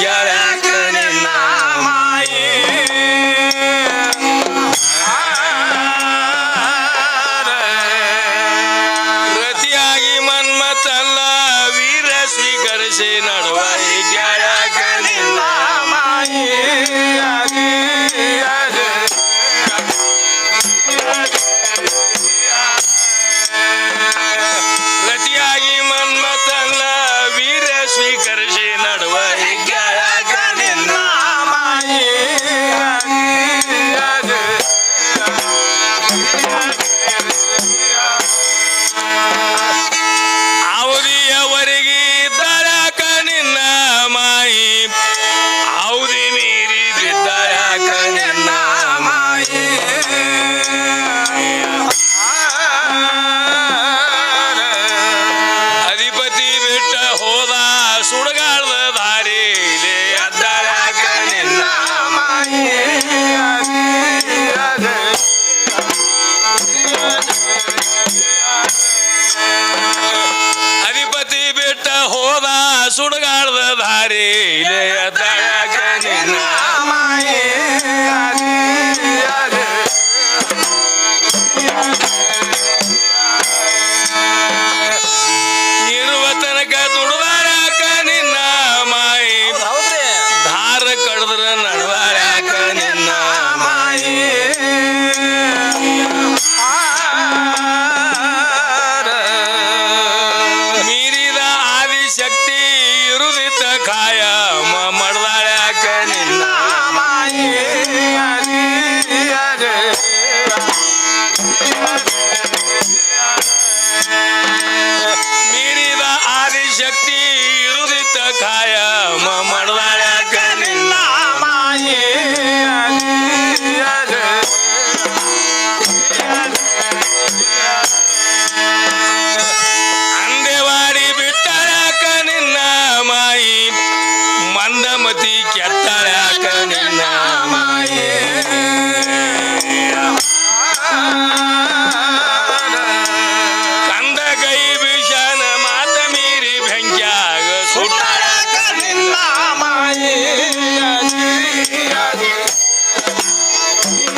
Yeah.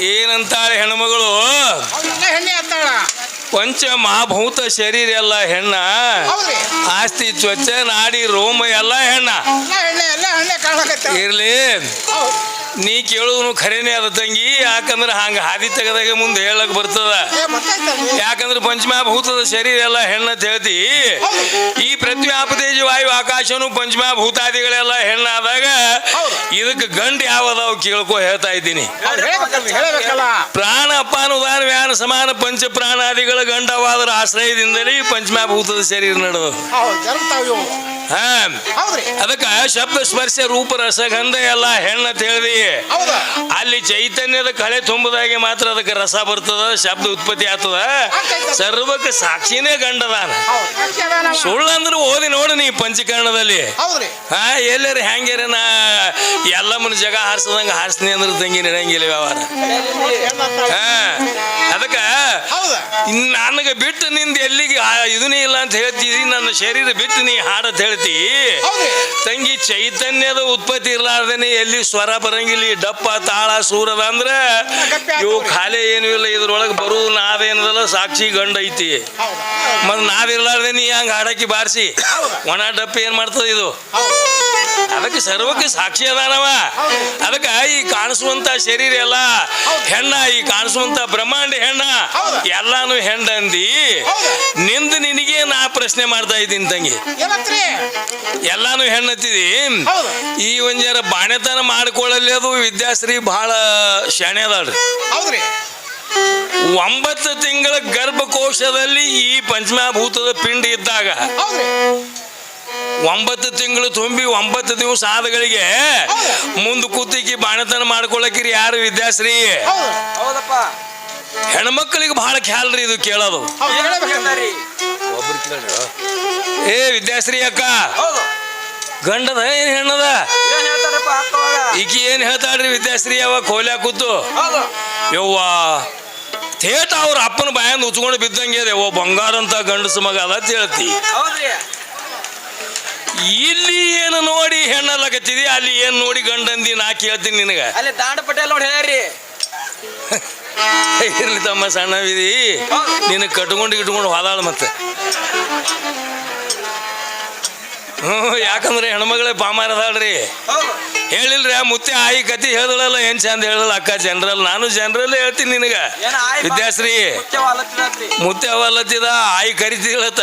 ಏನಂತಾಳೆ ಹೆಣ್ಮಗಳು? ಹೆಣ್ಣೆ ಪಂಚ ಮಹಾಭೂತ ಶರೀರ ಎಲ್ಲ ಹೆಣ್ಣ. ಆಸ್ತಿ ತ್ವಚ ನಾಡಿ ರೋಮ ಎಲ್ಲ ಹೆಣ್ಣ. ಇರ್ಲಿ. ನೀ ಕೇಳುದು ಖರೇನೆ ಅದ ತಂಗಿ ಯಾಕಂದ್ರೆ ಹಂಗ ಹಾದಿ ತೆಗದಾಗ ಮುಂದೆ ಹೇಳಕ್ ಬರ್ತದ. ಯಾಕಂದ್ರೆ ಪಂಚಮಾಭೂತದ ಶರೀರ ಎಲ್ಲ ಹೆಣ್ಣ ತೇಳ್ತಿ ಹೇಳ್ತಿ. ಈ ಪೃಥ್ವಿ ಆಪತೇಜ ವಾಯು ಆಕಾಶನು ಪಂಚಮಹಾಭೂತಾದಿಗಳೆಲ್ಲ ಹೆಣ್ಣಾದಾಗ ಆದಾಗ ಇದಕ್ಕೆ ಗಂಡು ಯಾವದಾವ್ ಕೇಳ್ಕೊ ಹೇಳ್ತಾ ಇದ್ದೀನಿ. ಪ್ರಾಣ ಅಪ್ಪ ಉದಾನ ವ್ಯಾನ ಸಮಾನ ಪಂಚ ಪ್ರಾಣಾದಿಗಳ ಗಂಡವಾದರ ಆಶ್ರಯದಿಂದಲೇ ಈ ಪಂಚಮಹಾಭೂತದ ಶರೀರ ನಡೆದು. ಅದಕ್ಕ ಶಬ್ದ ಸ್ಪರ್ಶ ರೂಪ ರಸಗಂಧ ಎಲ್ಲ ಹೆಣ್ಣ ಅಂತ ಹೌದ? ಅಲ್ಲಿ ಚೈತನ್ಯದ ಕಳೆ ತುಂಬದಾಗೆ ಮಾತ್ರ ಅದಕ್ಕೆ ರಸ ಬರ್ತದ ಶಬ್ದ ಉತ್ಪತ್ತಿ ಆಗ್ತದ. ಸರ್ವಕ್ಕೆ ಸಾಕ್ಷಿನೇ ಗಂಡದಾನ. ಸುಳ್ಳಂದ್ರೆ ಓದಿ ನೋಡು ನೀ ಪಂಚಕರ್ಣದಲ್ಲಿ. ಹಾ ಎಲ್ಲರ ಹೆಂಗ್ಯಾರ ನಾ ಎಲ್ಲಮ್ಮನ ಜಗ ಹಾರಿಸದಂಗ ಹಾರಿಸ್ತೀನಿ ಅಂದ್ರೆ ತಂಗಿ ನಡೆಯಂಗಿಲ್ಲ ವ್ಯವಹಾರ. ಹಾ ಅದಕ್ಕ ನನಗೆ ಬಿಟ್ಟು ನಿಂದ ಎಲ್ಲಿಗೆ ಇದನ್ನೇ ಇಲ್ಲ ಅಂತ ಹೇಳ್ತೀನಿ ನನ್ನ ಶರೀರ ಬಿಟ್ಟು ನೀ ಹಾಡತ್ ಹೇಳ್ತಿ. ತಂಗಿ ಚೈತನ್ಯದ ಉತ್ಪತ್ತಿ ಇರ್ಲಾರ್ದೇನೆ ಎಲ್ಲಿ ಸ್ವರ ಬರಂಗಿಲ್ಲ. ಈ ಡಪ್ಪ ತಾಳ ಸೂರದ ಅಂದ್ರೆ ಇವು ಖಾಲಿ ಏನು ಇಲ್ಲ ಇದ್ರೊಳಗೆ ಬರು ನಾವೇನದಲ್ಲ ಸಾಕ್ಷಿ ಗಂಡ ಐತಿ. ಮತ್ತೆ ಮತ್ ನಾವಿರ್ಲಾರ್ದೆ ನೀ ಹಂಗ ಹಾಡಕ್ಕಿ ಬಾರಿಸಿ. ಒಣ ಡಪ್ಪ ಏನ್ ಮಾಡ್ತದ ಇದು? ಅದಕ್ಕೆ ಸರ್ವಕ್ಕೆ ಸಾಕ್ಷಿ ಅದಾನವ ಅದಕ್ಕೆ ಈ ಕಾಣಿಸುವಂತ ಶರೀರ ಎಲ್ಲ ಹೆಣ್ಣ ಈ ಕಾಣಿಸುವಂತ ಬ್ರಹ್ಮಾಂಡ ಹೆಣ್ಣ. ಎಲ್ಲಾನು ಹೆಂಡ ಅಂದಿ ಹೌದು. ನಿಂದ ನಿನಗೆ ನಾ ಪ್ರಶ್ನೆ ಮಾಡ್ತಾ ಇದ್ದೀನಿ ತಂಗಿ ಎಲ್ಲಾನು ಹೆಣ್ಣತ್ತಿದಿ. ಈ ಒಂದ್ಯಾರ ಬಾಣೆತನ ಮಾಡ್ಕೊಳ್ಳಲೇದು ವಿದ್ಯಾಶ್ರೀ ಬಹಳ ಶಾಣೆ ಅದಾಳ್ರಿ ಹೌದ್ರಿ ಒಂಬತ್ತು ತಿಂಗಳ ಗರ್ಭಕೋಶದಲ್ಲಿ ಈ ಪಂಚಮಾಭೂತದ ಪಿಂಡ ಇದ್ದಾಗ ಒಂಬತ್ತು ತಿಂಗಳು ತುಂಬಿ ಒಂಬತ್ತು ದಿವಸ ಆದಗಳಿಗೆ ಮುಂದೆ ಕೂತಿಕ್ಕಿ ಬಾಣತನ ಮಾಡ್ಕೊಳಕಿರಿ ಯಾರು ವಿದ್ಯಾಶ್ರೀ? ಹೆಣ್ಮಕ್ಳಿಗೆ ಬಹಳ ಖ್ಯಾಲ್ರಿ ಇದು ಕೇಳೋದು. ಏ ವಿದ್ಯಾಶ್ರೀ ಅಕ್ಕ ಗಂಡದ ಏನ್ ಹೆಣ್ಣದ? ಏನ್ ಹೇಳ್ತಾರಪ್ಪ ಅಕ್ಕವಾಗ? ಈಕಿ ಏನ್ ಹೇಳ್ತಾಳ್ರಿ ವಿದ್ಯಾಶ್ರೀ ಅವ ಕೋಲ್ಯಾ ಕೂತು? ಯವ್ವಾ ಥೇಟ್ ಅವ್ರ ಅಪ್ಪನ ಬಾಯಂದ ಉಚ್ಕೊಂಡು ಬಿದ್ದಂಗೆ ಇದೆ ಓ ಬಂಗಾರಂತ ಗಂಡಸ ಮಗ ಅದ ಅಂತ ಹೇಳ್ತಿ. ಹೌದ್ರಿ. ಇಲ್ಲಿ ಏನು ನೋಡಿ ಹೆಣ್ಣಲ್ಲಕತ್ತಿದಿ ಅಲ್ಲಿ ಏನ್ ನೋಡಿ ಗಂಡಂದಿ ನಾ ಕೇಳ್ತೀನಿ ನಿನಗ. ಅಲ್ಲಿ ದಾಂಡ ಪಟೇಲ್ ನೋಡಿ ಹೇಳ್ರಿ ಇರ್ಲಿ ತಮ್ಮ ಸಣ್ಣವಿದಿ ನಿನ್ನ ಕಟ್ಕೊಂಡು ಇಟ್ಕೊಂಡು ಹೋದಾಳ ಮತ್ತೆ. ಹ್ಞೂ ಯಾಕಂದ್ರೆ ಹೆಣ್ಮಗಳೇ ಪಾಮಾರದಾಳ್ರಿ ಹೇಳಿಲ್ರಿ ಆ ಮುತ್ತೆ ಆಯಿ ಕತಿ ಹೇಳಲ್ಲ ಏನ್ ಚಂದ ಹೇಳಲ್ಲ ಅಕ್ಕ ಜನರಲ್? ನಾನು ಜನರಲ್ ಹೇಳ್ತೀನಿ ನಿನಗ. ವಿದ್ಯಾಶ್ರೀ ಮುತ್ತೆ ಅವಲ್ಲತ್ತಿದ ಆಯಿ ಕರಿತಿ ಹೇಳತ್ತ.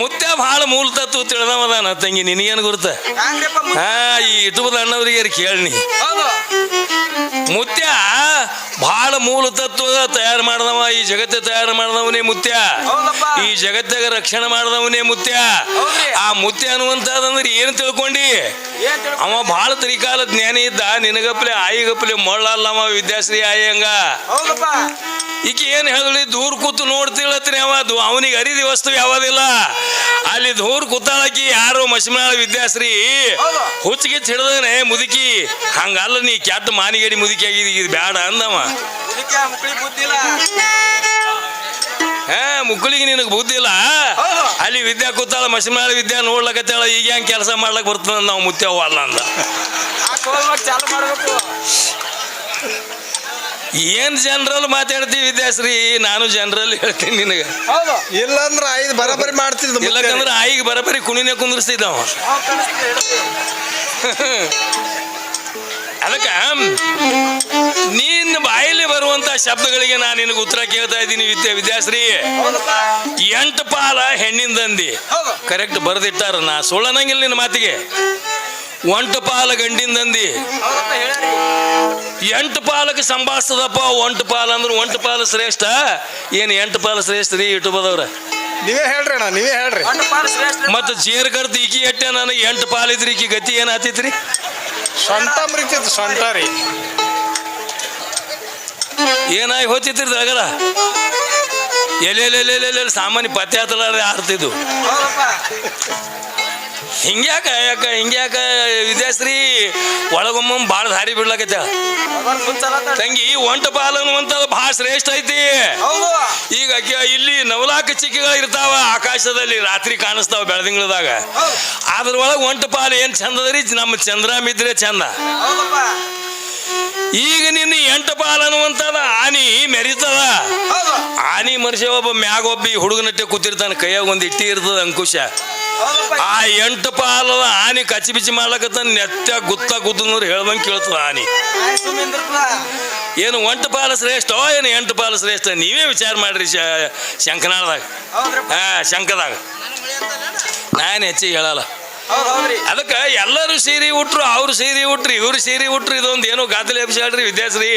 ಮುತ್ತೆ ಬಹಳ ಮೂಲ ತತ್ವ ತಿಳಿದವದಾನ ತಂಗಿ ನಿನಗೇನು ಗುರುತ? ಹಾ ಈ ಇಟುಬದ ಅಣ್ಣವ್ರಿಗೆ ಕೇಳಿ ಮುತ್ಯ ಬಹಳ ಮೂಲ ತತ್ವ ತಯಾರು ಮಾಡಿದವ ಈ ಜಗತ್ತ ತಯಾರು ಮಾಡಿದವನೇ ಮುತ್ಯ. ಈ ಜಗತ್ತಾಗ ರಕ್ಷಣೆ ಮಾಡಿದವನೇ ಮುತ್ಯ. ಆ ಮುತ್ಯ ಅನ್ನುವಂತಂದ್ರೆ ಏನು ತಿಳ್ಕೊಂಡಿ? ಅವ ಬಹಳ ತ್ರಿಕಾಲ ಜ್ಞಾನಿ ಇದ್ದ ನಿನಗಪ್ಲೆ ಆಯಿಗಪ್ಲೆ ಮೊಳ್ಳಲ್ಲವ ವಿದ್ಯಾಶ್ರೀ ಆಯಿ ಹೌದಪ್ಪ. ಈಕೆ ಏನ್ ಹೇಳಿ ದೂರ ಕೂತು ನೋಡ್ತಿಳತ್ರಿ ಅವ. ದು- ಅವನಿಗೆ ಅರಿದಿ ವಸ್ತು ಯಾವದಿಲ್ಲ. ಅಲ್ಲಿ ದೂರ ಕೂತಾಳಕಿ ಯಾರು? ಮಸಿಮಾಳ ವಿದ್ಯಾಶ್ರೀ. ಹುಚ್ಚಿಗೆ ಹಿಡ್ದನೆ ಮುದುಕಿ. ಹಂಗಲ್ಲ ನೀ ಕೆಟ್ಟ ಮಾನಿಗೇಡಿ ಮುದುಕಿ ಆಗಿದ್. ಇದು ಬ್ಯಾಡ ಅಂದವ. ಹಾ ಮುಕ್ಕಳಿಗೆ ನಿನಗೆ ಬುದ್ಧಿ ಇಲ್ಲ? ಹೌದು. ಅಲ್ಲಿ ವಿದ್ಯಾ ಕೂತಾಳ ಮಸಿಮಾಳ ವಿದ್ಯಾ ನೋಡ್ಲಕತ್ತಾಳ ಈಗ ಹೆಂಗ್ ಕೆಲಸ ಮಾಡ್ಲಕ್ ಬರ್ತದ ನಾವು ಮುತ್ಯವ ಅಲ್ಲ ಅಂದ. ಏನ್ ಜನರಲ್ ಮಾತಾಡ್ತೀವಿ ವಿದ್ಯಾಶ್ರೀ? ನಾನು ಜನರಲ್ ಹೇಳ್ತೀನಿ ನಿನಗೆ. ಹೌದು. ಇಲ್ಲಂದ್ರ ಐದು ಬರಬರಿ ಮಾಡ್ತಿದ್ ಇಲ್ಲಕಂದ್ರೆ ಆಯಿಗೆ ಬರಬರಿ ಕುಣಿನೇ ಹೇಳ್ತೀವಿ. ಅದಕ್ಕ ನಿನ್ನ ಬಾಯಲ್ಲಿ ಬರುವಂತ ಶಬ್ದಗಳಿಗೆ ನಾನು ನಿನಗೆ ಉತ್ತರ ಕೇಳ್ತಾ ಇದ್ದೀನಿ ವಿದ್ಯಾ ವಿದ್ಯಾಶ್ರೀ. ಎಂಟು ಪಾಲ ಹೆಣ್ಣಿಂದಂದಿ ಹೌದು. ಕರೆಕ್ಟ್ ಬರೆದಿಟ್ಟಾರ. ನಾ ಸುಳ್ಳನಂಗಿಲ್ಲ ನಿನ್ನ ಮಾತಿಗೆ. ಒಂಟು ಪಾಲ ಗಂಡಿಂದಂದಿ ಎಂಟು ಪಾಲಕ್ಕೆ ಸಂಭಾಸ್ತದಪ್ಪ ಒಂಟು ಪಾಲ ಅಂದ್ರೆ ಒಂಟು ಪಾಲ ಶ್ರೇಷ್ಠ. ಏನು ಎಂಟು ಪಾಲ ಶ್ರೇಷ್ಠ ರೀ ಇಟ್ಟುಬದವ್ರ ನೀವೇ ಹೇಳ್ರಿ ಅಣ್ಣ ನೀವೇ ಹೇಳ್ರಿ. ಮತ್ತೆ ಪಾಲ್ ಶ್ರೇಷ್ಠ ಮತ್ತು ಜೇರ್ ಕರ್ದು ಈಕಿ ಎಟ್ಟೆ ನನಗೆ? ಎಂಟು ಪಾಲಿದ್ರಿ ಈಕಿ ಗತಿ ಏನಾತೈತ್ರಿ ಸೊಂಟ ಮರಿತಿತ್ತು ಸೊಂಟ ರೀ. ಏನಾಗಿ ಹೋತಿತ್ರಿ ದಗದ ಎಲ್ಲೆಲ್ಲೆಲ್ಲೆಲ್ಲೆಲ್ಲ ಸಾಮಾನ್ಯ ಪತ್ತೆ ಹತ್ತಲಾರ್ದೆ ಆಡ್ತಿದ್ದು ಹೌದಪ್ಪ. ಹಿಂಗ್ಯಾಕ ಯಾಕ ಹಿಂಗ್ಯಾಕ ವಿದ್ಯಾಶ್ರೀ ಒಳಗೊಮ್ಮ ಭಾಳ ದಾರಿ ಬಿಡ್ಲಕತ್ತ ತಂಗಿ ಒಂಟ ಪಾಲ್ ಅನ್ನುವಂಥದ್ದು ಭಾಳ ಶ್ರೇಷ್ಠ ಐತಿ. ಈಗ ಆಕೆ ಇಲ್ಲಿ ನವಲಾಕ ಚಿಕ್ಕಿಗಳು ಇರ್ತಾವ ಆಕಾಶದಲ್ಲಿ ರಾತ್ರಿ ಕಾಣಿಸ್ತಾವ ಬೆಳದಿಂಗಳದಾಗ ಅದ್ರೊಳಗೆ ಒಂಟು ಪಾಲು ಏನ್ ಚಂದದ್ರಿ? ನಮ್ಮ ಚಂದ್ರ ಮಿದ್ರೆ ಚಂದ. ಈಗ ನಿನ್ನ ಎಂಟು ಪಾಲ್ ಅನ್ನುವಂಥದ ಆನಿ ಮೆರಿತದ. ಆನಿ ಮನುಷ್ಯ ಒಬ್ಬ ಮ್ಯಾಗ ಒಬ್ಬ ಹುಡುಗನಟ್ಟೆ ಕೂತಿರ್ತಾನೆ ಕೈಯಾಗ ಒಂದು ಇಟ್ಟಿ ಇರ್ತದ ಅಂಕುಶ. ಆ ಎಂಟು ಪಾಲದ ಆನಿ ಕಚ್ಚಿ ಬಿಚ್ಚಿ ಮಾಡ್ಲಕತ್ತ ನೆತ್ತ ಗುತ್ತ ಗುದ್ದಂದ್ರೆ ಹೇಳ್ದಂಗೆ ಕೇಳ್ತದ ಆನಿ. ಏನು ಒಂಟು ಪಾಲ ಶ್ರೇಷ್ಠ ಏನು ಎಂಟು ಪಾಲ ಶ್ರೇಷ್ಠ ನೀವೇ ವಿಚಾರ ಮಾಡ್ರಿ ಶಂಕನಾಳದಾಗ. ಹಾ ಶಂಕದಾಗ. ನಾನು ಹೆಚ್ಚಿಗೆ ಹೇಳಲ್ಲ. ಅದಕ್ಕೆ ಎಲ್ಲರೂ ಸೀರಿ ಉಟ್ರು ಅವ್ರು ಸೀರೆ ಉಟ್ರಿ ಇವ್ರು ಸೀರಿ ಉಟ್ರು ಇದೊಂದು ಏನೋ ಗಾದಲೆ ಹೇಳ್ರಿ ವಿದ್ಯಾಶ್ರೀ.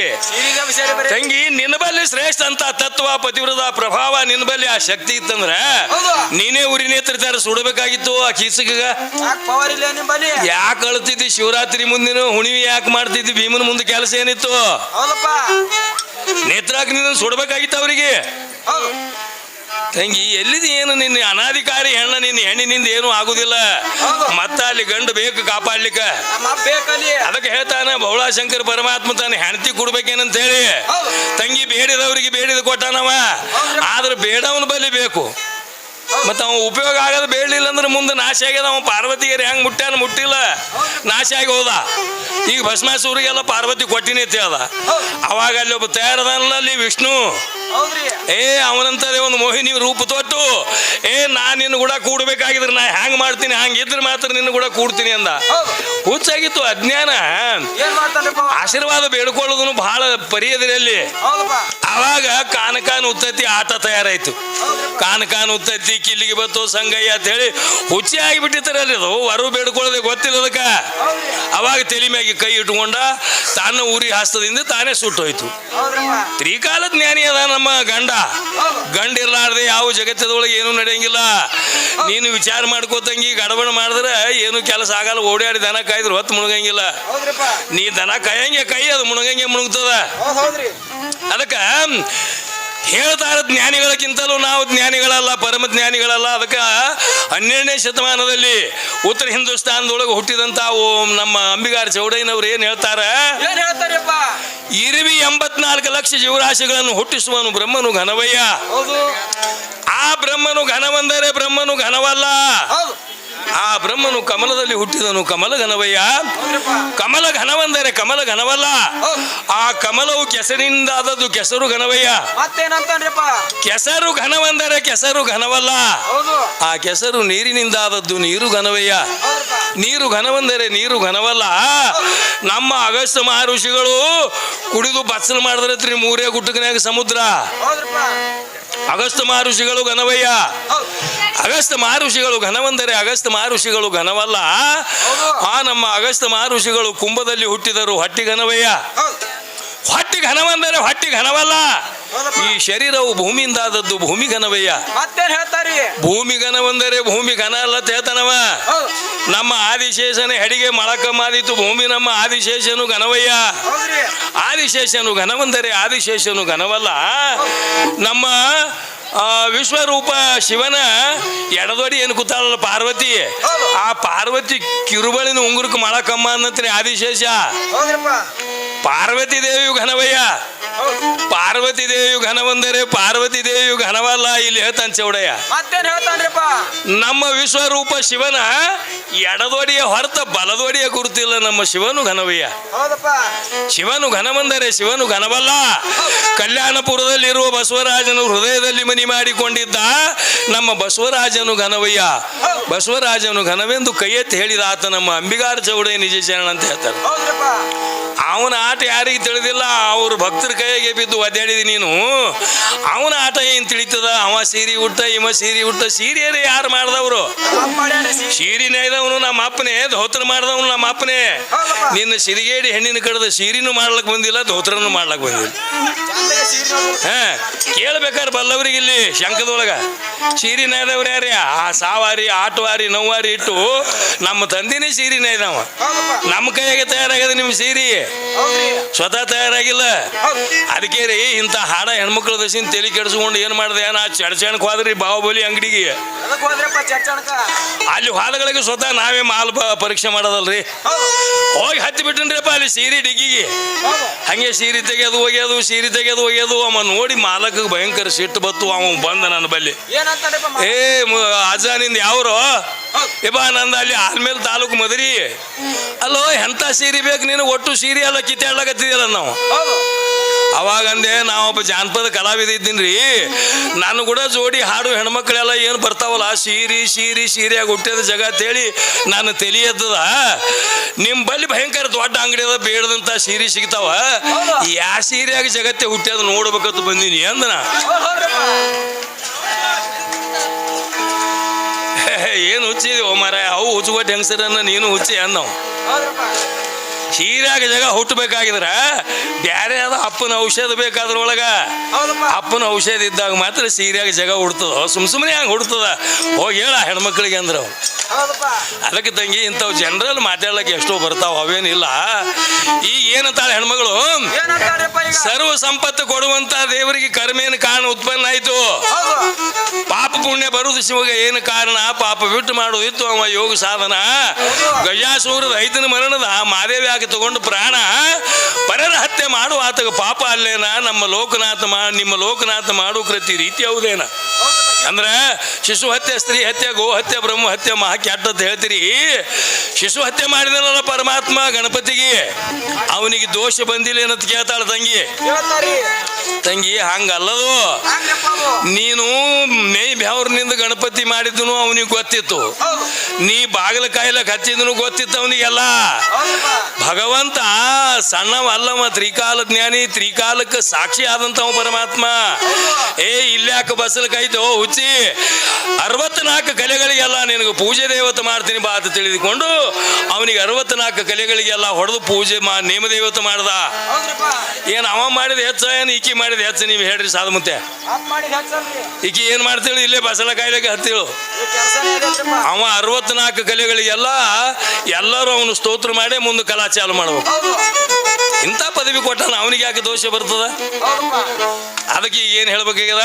ತಂಗಿ ನಿನ್ನ ಬಲ್ಲಿ ಶ್ರೇಷ್ಠ ಅಂತ ತತ್ವ ಪತಿವ್ರದ ಪ್ರಭಾವ ನಿನ್ನ ಬಲ್ಲಿ ಆ ಶಕ್ತಿ ಇತ್ತಂದ್ರ. ನೀನೇ ಉರಿ ನೇತ್ರದಾರ ಸುಡಬೇಕಾಗಿತ್ತು ಆ ಕೀಸಗ ಯಾಕೆ ಅಳ್ತಿದ್ದಿ ಶಿವರಾತ್ರಿ ಮುಂದಿನ ಹುಣಿವಿ ಯಾಕೆ ಮಾಡ್ತಿದ್ದಿ ಭೀಮನ ಮುಂದೆ ಕೆಲಸ ಏನಿತ್ತು? ನಿನ್ನ ಸುಡಬೇಕಾಗಿತ್ತು ಅವರಿಗೆ. ತಂಗಿ ಎಲ್ಲಿದೆ ಏನು ನಿನ್ನ ಅನಾಧಿಕಾರಿ ಹೆಣ್ಣ ನಿನ್ನ ಹೆಣ್ಣಿನಿಂದ ಏನು ಆಗುದಿಲ್ಲ. ಮತ್ತ ಅಲ್ಲಿ ಗಂಡು ಬೇಕು ಕಾಪಾಡ್ಲಿಕ್ಕ. ಅದಕ್ಕೆ ಹೇಳ್ತಾನೆ ಬೌಳಾಶಂಕರ್ ಪರಮಾತ್ಮ ತಾನು ಹೆಂಡತಿ ಕೊಡ್ಬೇಕೇನಂತ ಹೇಳಿ. ತಂಗಿ ಬೇಡಿದವ್ರಿಗೆ ಬೇಡಿದ ಕೊಟ್ಟಾನವ. ಆದ್ರೆ ಬೇಡವನ ಬಲಿ ಬೇಕು. ಮತ್ತ ಅವ ಉಪಯೋಗ ಆಗದ ಬೇಡಲಿಲ್ಲ ಅಂದ್ರೆ ಮುಂದೆ ನಾಶ ಆಗ್ಯದ. ಅವ ಪಾರ್ವತಿಗೆ ಹೆಂಗ್ ಮುಟ್ಟ್ಯಾನ ಮುಟ್ಟಿಲ್ಲ. ನಾಶ ಆಗಿ ಹೋದ. ಈಗ ಭಸ್ಮಾಸೂರಿಗೆಲ್ಲ ಪಾರ್ವತಿ ಕೊಟ್ಟಿನಿ ಅಂತ ಹೇಳ್ದ ಅವಾಗ ಅಲ್ಲಿ ಒಬ್ಬ ತಯಾರದಲ್ಲ ಅಲ್ಲಿ ವಿಷ್ಣು. ಏ ಅವನಂತದೇ ಒಂದು ಮೋಹಿನಿ ರೂಪ ತೊಟ್ಟು ಏ ನಾ ನಿನ್ನ ಕೂಡ ಕೂಡ್ಬೇಕಾಗಿದ್ರೆ ನಾ ಹ್ಯಾಂಗ್ ಮಾಡ್ತೀನಿ ಹಂಗಿದ್ರೆ ಮಾತ್ರ ನಿನ್ನ ಕೂಡ ಕೂಡ್ತೀನಿ ಅಂದ. ಹುಚ್ಚಾಗಿತ್ತು ಅಜ್ಞಾನ. ಆಶೀರ್ವಾದ ಬೇಡ್ಕೊಳ್ಳೋದನ್ನು ಬಹಳ ಪರಿಯದ್ರಲ್ಲಿ. ಅವಾಗ ಕಾನಕಾನ ಉತ್ತತ್ತಿ ಆಟ ತಯಾರಾಯ್ತು. ಕಾನಕಾನ್ ಉತ್ತತ್ತಿ ಕಿಲ್ಲಿಗೆ ಬಂತು ಸಂಗಯ್ಯ ಅಂತ ಹೇಳಿ ಹುಚ್ಚಿ ಆಗಿಬಿಟ್ಟಿರ್ತಾರಲ್ಲಿ ಅದು. ವರು ಬೇಡ್ಕೊಳ್ಳೋದೆ ಗೊತ್ತಿಲ್ಲ ಅದಕ್ಕೆ. ಅವಾಗ ತಲೆ ಮ್ಯಾಗೆ ಕೈ ಇಟ್ಕೊಂಡ ತನ್ನ ಊರಿ ಹಸ್ತದಿಂದ ತಾನೇ ಸುಟ್ಟೋಯ್ತು. ತ್ರಿಕಾಲ ಜ್ಞಾನಿ ಅದ ನಮ್ಮ ಗಂಡ. ಗಂಡ ಇರ್ಲಾರ್ದೆ ಯಾವ ಜಗತ್ತದೊಳಗೆ ಏನು ನಡೆಯಂಗಿಲ್ಲ. ನೀನು ವಿಚಾರ ಮಾಡ್ಕೋತಂಗಿ ಗಡಬಡ ಮಾಡಿದ್ರೆ ಏನು ಕೆಲಸ ಆಗಲ್ಲ. ಓಡಾಡಿ ದನ ಕಾಯ್ದ್ರೆ ಹೊತ್ತು ಮುಳುಗಂಗಿಲ್ಲ ಹೌದ್ರಪ್ಪ. ನೀ ದನ ಕಾಯಂಗೆ ಕೈ ಅದು ಮುಣಗಂಗೆ ಮುಣಗ್ತದ. ಅದಕ್ಕೆ ಹೇಳ್ತಾರ ಜ್ಞಾನಿಗಳಕ್ಕಿಂತಲೂ ನಾವು ಜ್ಞಾನಿಗಳಲ್ಲ ಪರಮ ಜ್ಞಾನಿಗಳಲ್ಲ. ಅದಕ್ಕೆ ಹನ್ನೆರಡನೇ ಶತಮಾನದಲ್ಲಿ ಉತ್ತರ ಹಿಂದೂಸ್ತಾನದೊಳಗೆ ಹುಟ್ಟಿದಂಥ ಓಂ ನಮ್ಮ ಅಂಬಿಗಾರ ಚೌಡಯ್ಯನವ್ರು ಏನು ಹೇಳ್ತಾರೆ? ಇರುವಿ ಎಂಬತ್ನಾಲ್ಕು ಲಕ್ಷ ಜೀವರಾಶಿಗಳನ್ನು ಹುಟ್ಟಿಸುವನು ಬ್ರಹ್ಮನು ಘನವಯ್ಯ. ಆ ಬ್ರಹ್ಮನು ಘನವೆಂದರೆ ಬ್ರಹ್ಮನು ಘನವಲ್ಲ. ಆ ಬ್ರಹ್ಮನು ಕಮಲದಲ್ಲಿ ಹುಟ್ಟಿದನು. ಕಮಲ ಘನವಯ್ಯ. ಕಮಲ ಘನವಂದರೆ ಕಮಲ ಘನವಲ್ಲ. ಆ ಕಮಲವು ಕೆಸರಿನಿಂದ ಆದದ್ದು ಕೆಸರು ಘನವಯ್ಯ. ಕೆಸರು ಘನವಂದರೆ ಕೆಸರು ಘನವಲ್ಲ. ಆ ಕೆಸರು ನೀರಿನಿಂದ ಆದದ್ದು ನೀರು ಘನವಯ್ಯ. ನೀರು ಘನವಂದರೆ ನೀರು ಘನವಲ್ಲ. ನಮ್ಮ ಅಗಸ್ತ್ಯ ಮಹರ್ಷಿಗಳು ಕುಡಿದು ಬಚ್ಚಲು ಮಾಡಿದ್ರತ್ರಿ ಮೂರೇ ಗುಟ್ಟಕನ್ಯಾಗ ಸಮುದ್ರ. ಅಗಸ್ತ್ಯ ಮಹರ್ಷಿಗಳು ಘನವಯ್ಯ. ಹೌದು ಅಗಸ್ತ್ಯ ಮಹರ್ಷಿಗಳು ಘನವಂದರೆ ಅಗಸ್ತ ಮಹರ್ಷಿಗಳು ಘನವಲ್ಲ. ಆ ನಮ್ಮ ಅಗಸ್ತ ಮಹರ್ಷಿಗಳು ಕುಂಭದಲ್ಲಿ ಹುಟ್ಟಿದರು ಹೊಟ್ಟಿ ಘನವಯ್ಯ. ಹೊಟ್ಟಿ ಘನವಂದರೆ ಹೊಟ್ಟಿ ಘನವಲ್ಲ. ಈ ಶರೀರವು ಭೂಮಿಯಿಂದ ಆದದ್ದು ಭೂಮಿ ಘನವಯ್ಯ. ಹೇಳ್ತಾರಿ? ಭೂಮಿ ಘನವಂದರೆ ಭೂಮಿ ಘನ ಅಲ್ಲ ತೇತನವ. ಹೇಳ್ತಾನವ ನಮ್ಮ ಆದಿಶೇಷನ ಹೆಡಿಗೆ ಮಳಕ ಭೂಮಿ ನಮ್ಮ ಆದಿಶೇಷನು ಘನವಯ್ಯ. ಆದಿಶೇಷನು ಘನವಂದರೆ ಆದಿಶೇಷನು ಘನವಲ್ಲ. ನಮ್ಮ ಆ, ವಿಶ್ವರೂಪ ಶಿವನ ಎಡದೊಡಿ ಏನು ಕೂತಾಳಲ್ಲ ಪಾರ್ವತಿ? ಆ ಪಾರ್ವತಿ ಕಿರುಬಳಿನ ಉಂಗುರಕ್ಕೆ ಮಾಡಕಮ್ಮ ಅನ್ನತ್ರಿ ಆದಿಶೇಷ. ಪಾರ್ವತಿ ದೇವಿ ಘನವಯ್ಯ. ಪಾರ್ವತಿ ದೇವಿಯು ಘನವಂದರೆ ಪಾರ್ವತಿ ದೇವಿಯು ಘನವಲ್ಲ ಇಲ್ಲಿ ಹೇಳ್ತಾನೆ ಚೌಡಯ್ಯ. ಮತ್ತೇನ್ ಹೇಳ್ತಾನ್ರಿಪ್ಪ? ನಮ್ಮ ವಿಶ್ವರೂಪ ಶಿವನ ಎಡದೋಡಿಯ ಹೊರತ ಬಲದೋಡಿಯ ಗುರುತಿಲ್ಲ ನಮ್ಮ ಶಿವನು ಘನವಯ್ಯ. ಹೌದಪ್ಪ. ಶಿವನು ಘನವಂದರೆ ಶಿವನು ಘನವಲ್ಲ. ಕಲ್ಯಾಣಪುರದಲ್ಲಿರುವ ಬಸವರಾಜನು ಹೃದಯದಲ್ಲಿ ಮನಿ ಮಾಡಿಕೊಂಡಿದ್ದ ನಮ್ಮ ಬಸವರಾಜನು ಘನವಯ್ಯ. ಬಸವರಾಜನು ಘನವೆಂದು ಕೈ ಎತ್ತಿ ಹೇಳಿದ ಆತ ನಮ್ಮ ಅಂಬಿಗಾರ ಚೌಡಯ್ಯ ನಿಜ ಚರಣ ಅಂತ ಹೇಳ್ತಾರೆ. ಅವನ ಆಟ ಯಾರಿಗೆ ತಿಳಿದಿಲ್ಲ ಅವರು ಭಕ್ತರ ಕೈಗೆ ಬಿದ್ದು ಒದ್ದಾಡಿದಿ ನೀನು? ಅವನ ಆಟ ಏನ್ ತಿಳಿತದ? ಅವ ಸೀರೆ ಉಟ್ಟ ಇವ ಸೀರೆ ಉಟ್ಟ ಸೀರೆಯರೇ ಯಾರು ಮಾಡ್ದವ್ರು? ಸೀರಿನೇ ಇದವನು ನಮ್ಮ ಅಪ್ಪನೇ ಧೋತ್ರ ಮಾಡ್ದವನು ನಮ್ಮ ಅಪ್ಪನೇ. ನಿನ್ನ ಸಿರಿಗೇಡಿ ಹೆಣ್ಣಿನ ಕಡದ ಸೀರಿನೂ ಮಾಡ್ಲಕ್ ಬಂದಿಲ್ಲ ಧೋತ್ರನು ಮಾಡ್ಲಕ್ ಬಂದಿಲ್ಲ. ಹಾ ಕೇಳ್ಬೇಕಾರೆ ಬಲ್ಲವ್ರಿಗೆ ಇಲ್ಲಿ ಶಂಕದೊಳಗ. ಸೀರಿ ನೇದವ್ರು ಯಾರ? ಆ ಸಾವಾರಿ ಆಟವಾರಿ ನೋವಾರಿ ಇಟ್ಟು ನಮ್ಮ ತಂದಿನೇ ಸೀರಿ ನೇದವ ನಮ್ಮ ಕೈಯಾಗೆ ತಯಾರಾಗದ ನಿಮ್ಮ ಸೀರಿ. ಸ್ವತಃ ತಯಾರಾಗಿಲ್ಲ. ಅದಕ್ಕೆ ರೀ ಇಂಥ ಹಾಡ ಹೆಣ್ಮಕ್ಳ ದಸಿನ ತಲೆ ಕೆಡಿಸ್ಕೊಂಡು ಏನು ಮಾಡಿದೆ? ನಾ ಚಡ್ಚಣಕ್ ಹೋದ್ರಿ ಬಾಹುಬಲಿ ಅಂಗಡಿಗೆ. ಅಲ್ಲಿ ಹೋದಗಳಿಗೆ ಸ್ವತಃ ನಾವೇ ಮಾಲ್ ಪರೀಕ್ಷೆ ಮಾಡೋದಲ್ರಿ. ಹೋಗಿ ಹತ್ತಿ ಬಿಟ್ಟನ್ರಿಪ್ಪ ಅಲ್ಲಿ ಸೀರೆ ಡಿಗ್ಗಿಗೆ. ಹಂಗೆ ಸೀರೆ ತೆಗೆದು ಒಗೆಯೋದು ಸೀರೆ ತೆಗೆದು ಒಗೆಯೋದು ಅವ ನೋಡಿ ಮಾಲಕ ಭಯಂಕರ ಸಿಟ್ಟು ಬತ್ತು ಅವ ಬಂದ ನನ್ನ ಬಲ್ಲಿ. ಏ ಮ- ಅಜ್ಜ ನಿಂದ ಯಾವ್ರು ಇಬ್ಬ ನಂದ ಅಲ್ಲಿ ಆಲ್ಮೇಲ್ ತಾಲೂಕು ಮದರಿ. ಅಲ್ಲೋ ಎಂಥ ಸೀರೆ ಬೇಕು ನೀನು? ಒಟ್ಟು ಸೀರೆ ಎಲ್ಲ ಕಿತ್ತಾಡ್ಲಕತ್ತಿದಲ್ಲ ನಾವು. ನಾವು ಒಬ್ಬ ಜಾನಪದ ಕಲಾವಿದ ಇದ್ದೀನ್ರಿ ನಾನು ಕೂಡ ಜೋಡಿ ಹಾಡು ಹೆಣ್ಮಕ್ಳೆಲ್ಲ ಏನು ಬರ್ತಾವಲ್ಲ, ಸೀರಿ ಸೀರಿ, ಸೀರಿಯಾಗಿ ಹುಟ್ಟಿದ ಜಗ ಅಂತೇಳಿ ನಾನು ತಲಿ ಎದ್ದದ. ನಿಮ್ಮ ಭಯಂಕರ ದೊಡ್ಡ ಅಂಗಡಿ ಅದ, ಬೇಡದಂತ ಸೀರೆ ಸಿಗ್ತಾವ. ಯಾ ಸೀರೆಯಾಗಿ ಜಗತ್ತೆ ಹುಟ್ಟ್ಯದ ನೋಡ್ಬೇಕಂತ ಬಂದೀನಿ ಅಂದ್ರ ಏನು ಹುಚ್ಚಿದೀವ ಮರ ಅವು ಹುಚ್ಚುಗೊಟ್ಟು ಹೆಂಗಸರನ್ನ ನೀನು ಹುಚ್ಚಿ ಅನ್ನೋ. ಹೌದ್ರಪ್ಪ ಜಾಗ ಹುಟ್ಟಬೇಕಾಗಿದ್ರ ಬ್ಯಾರೆ ಅದ ಅಪ್ಪನ ಔಷಧ ಬೇಕಾದ್ರೊಳಗ ಅಪ್ಪನ ಔಷಧ ಇದ್ದಾಗ ಮಾತ್ರ ಸೀರೆಯಾಗ ಜಗ ಹುಡ್ತದ ಸುಮ್ ಸುಮ್ಮನೆ ಹಂಗೆ ಹುಡ್ತದ ಹೋಗಿ ಹೇಳ ಹೆಣ್ಮಕ್ಳಿಗೆ ಅಂದ್ರೆ ಅದಕ್ಕೆ ತಂಗಿ ಇಂಥವು ಜನರಲ್ ಮಾತಾಡ್ಲಿಕ್ಕೆ ಎಷ್ಟೋ ಬರ್ತಾವ ಅವೇನಿಲ್ಲ. ಈಗ ಏನಂತಾಳೆ ಹೆಣ್ಮಗಳು? ಸರ್ವ ಸಂಪತ್ತು ಕೊಡುವಂತ ದೇವರಿಗೆ ಕರ್ಮೇನ ಕಾರಣ ಉತ್ಪನ್ನ ಆಯ್ತು. ಪಾಪ ಪುಣ್ಯ ಬರುವುದು ಶಿವಗ ಏನು ಕಾರಣ? ಪಾಪ ಬಿಟ್ಟು ಮಾಡುವುದಿತ್ತು ಅವ ಯೋಗ ಸಾಧನ. ಗಜಾಸೂರ ರೈತನ ಮರಣದ ಮಾದೇವಿ ಆಗಿ ತಗೊಂಡು ಪ್ರಾಣ ಪರರ ಹತ್ಯೆ ಮಾಡುವ ಆತಗ ಪಾಪ ಅಲ್ಲೇನ? ನಮ್ಮ ಲೋಕನಾಥ ಮಾ, ನಿಮ್ಮ ಲೋಕನಾಥ ಮಾಡು ಕೃತಿ ರೀತಿ ಯಾವುದೇನ? ಅಂದ್ರೆ ಶಿಶು ಹತ್ಯೆ, ಸ್ತ್ರೀ ಹತ್ಯೆ, ಗೋ ಹತ್ಯೆ, ಬ್ರಹ್ಮ ಹತ್ಯೆ, ಮಹಾ ಅಂತ ಹೇಳ್ತೀರಿ. ಶಿಶು ಹತ್ಯೆ ಮಾಡಿದನಲ್ಲ ಪರಮಾತ್ಮ ಗಣಪತಿಗೆ? ಅವನಿಗೆ ದೋಷ ಬಂದಿಲ್ಲ ಏನಂತ ಕೇಳ್ತಾಳ ತಂಗಿ. ತಂಗಿ ಹಂಗಲ್ಲದು. ನೀನು ಮೇ ಬೆವ್ರನಿಂದ ಗಣಪತಿ ಮಾಡಿದ್ನು ಅವನಿಗೆ ಗೊತ್ತಿತ್ತು. ನೀ ಬಾಗಿಲ ಕಾಯ್ಲಕ್ ಹಚ್ಚಿದ್ನು ಗೊತ್ತಿತ್ತು ಅವನಿಗೆಲ್ಲ. ಭಗವಂತ ಸಣ್ಣವ ಅಲ್ಲವ ತ್ರಿಕಾಲ ಜ್ಞಾನಿ ತ್ರಿಕಾಲಕ್ಕೆ ಸಾಕ್ಷಿ ಆದಂತವ ಪರಮಾತ್ಮ. ಏ ಇಲ್ಯಾಕ ಬಸಲ ಕಾಯ್ತು ಹುಚ್ಚಿ. ಅರವತ್ನಾಲ್ಕು ಕಲೆಗಳಿಗೆಲ್ಲ ನಿನಗೆ ಪೂಜೆ ದೇವತೆ ಮಾಡ್ತೀನಿ ಬಾ ಅಂತ ತಿಳಿದುಕೊಂಡು ಅವನಿಗೆ ಅರವತ್ನಾಲ್ಕು ಕಲೆಗಳಿಗೆಲ್ಲ ಹೊಡೆದು ಪೂಜೆ ಮಾ ನೇಮ ದೇವತೆ ಮಾಡ್ದ ಏನು ಅವ ಮಾಡಿದ ಹೆಚ್ಚ ಏನು ಈಕಿ ಮಾಡಿದ ಹೆಚ್ಚು ನೀವು ಹೇಳ್ರಿ ಸಾಧು ಮುತ್ತೆ. ಈಕಿ ಏನು ಮಾಡ್ತೇಳಿ? ಇಲ್ಲೇ ಬಸಳ ಕಾಯಿಲೆಗೆ ಹತ್ತಿಳು. ಅವ ಅರವತ್ನಾಲ್ಕು ಕಲೆಗಳಿಗೆಲ್ಲ ಎಲ್ಲರೂ ಅವನು ಸ್ತೋತ್ರ ಮಾಡಿ ಮುಂದೆ ಕಲಾ ಚಾಲು ಮಾಡಬೇಕು. ಇಂಥ ಪದವಿ ಕೊಟ್ಟಾನ ಅವನಿಗೆ ಯಾಕೆ ದೋಷ ಬರ್ತದ? ಅದಕ್ಕೆ ಈಗ ಏನು ಹೇಳ್ಬೇಕಾಗ್ಯದ